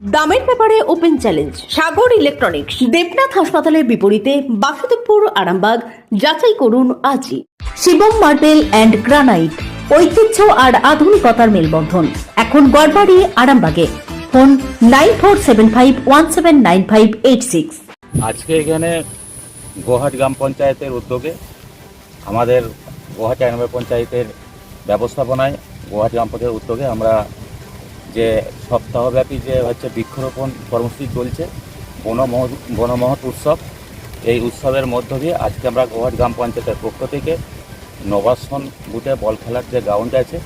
দামের ব্যাপারে open challenge, Sagar electronics, Debnath হাসপাতালের বিপরীতে বাসুদেবপুর, আরামবাগ, যাচাই করুন আজই। শিবম মার্বেল অ্যান্ড গ্রানাইট, ঐতিহ্য আর আধুনিকতার মেলবন্ধন। এখন গড়বাড়ি, আরামবাগে। Phone nine four seven five one seven nine five eight six. আজকে এখানে গোহাট গ্রাম পঞ্চায়েতের উদ্যোগে আমাদের গোহাটি আইনবাই পঞ্চায়েতের ব্যবস্থাপনায় গোহাটি গ্রাম পঞ্চায়েতের উদ্যোগে আমরা যে সপ্তাহব্যাপী যে হচ্ছে বৃক্ষরোপণ কর্মসূচি চলছে বনমহ বনমহৎ উৎসব, এই উৎসবের মধ্য দিয়ে আজকে আমরা গোহাট গ্রাম পঞ্চায়েতের পক্ষ থেকে নবাসন বুথে বল খেলার যে গ্রাউন্ড আছে,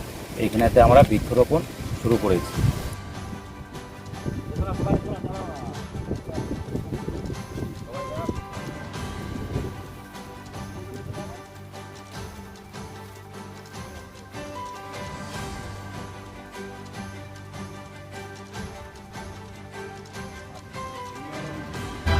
এইখানেতে আমরা বৃক্ষরোপণ শুরু করেছি।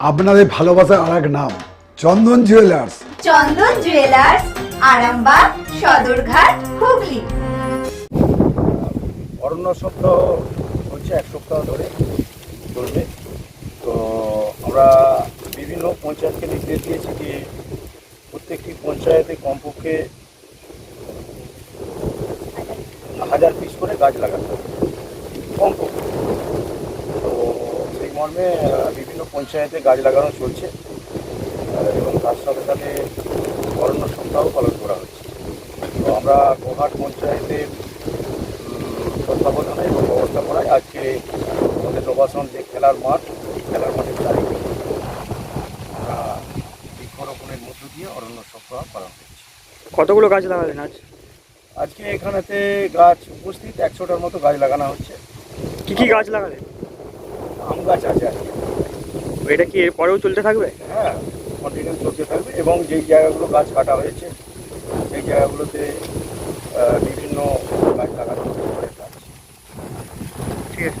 আপনাদের ভালোবাসার আর এক নাম চন্দন জুয়েলার্স চন্দন জুয়েলার্স আরামবাগ সদরঘাট হুগলি। অরণ্য সপ্তাহ হচ্ছে এক সপ্তাহ ধরে চলবে। তো আমরা বিভিন্ন পঞ্চায়েতকে নির্দেশ দিয়েছি যে প্রত্যেকটি পঞ্চায়েতে কমপক্ষে হাজার পিস করে গাছ লাগাতে হবে কমপক্ষে তো সেই মর্মে বিভিন্ন পঞ্চায়েতে গাছ লাগানো চলছে। এবং তার সাথে সাথে অরণ্য সপ্তাহ পালন করা হচ্ছে। তো আমরা গোহাট পঞ্চায়েতের তত্ত্বাবধানে এবং ব্যবস্থাপনায় আজকে আমাদের নবাসন যে খেলার মাঠ এই খেলার মাঠের চারিদিকে আমরা বৃক্ষরোপণের মধ্য দিয়ে অরণ্য সপ্তাহ পালন করছি কতগুলো গাছ লাগালেন আজ? আজকে এখানেতে গাছ উপস্থিত একশোটার মতো গাছ লাগানো হচ্ছে। কি কি গাছ লাগালেন? আম গাছ আছে আজকে এটা কি এরপরেও চলতে থাকবে? হ্যাঁ কন্টিনিউ চলতে থাকবে এবং যেই জায়গাগুলো গাছ কাটা হয়েছে সেই জায়গাগুলোতে বিভিন্ন গাছ লাগানো ঠিক আছে।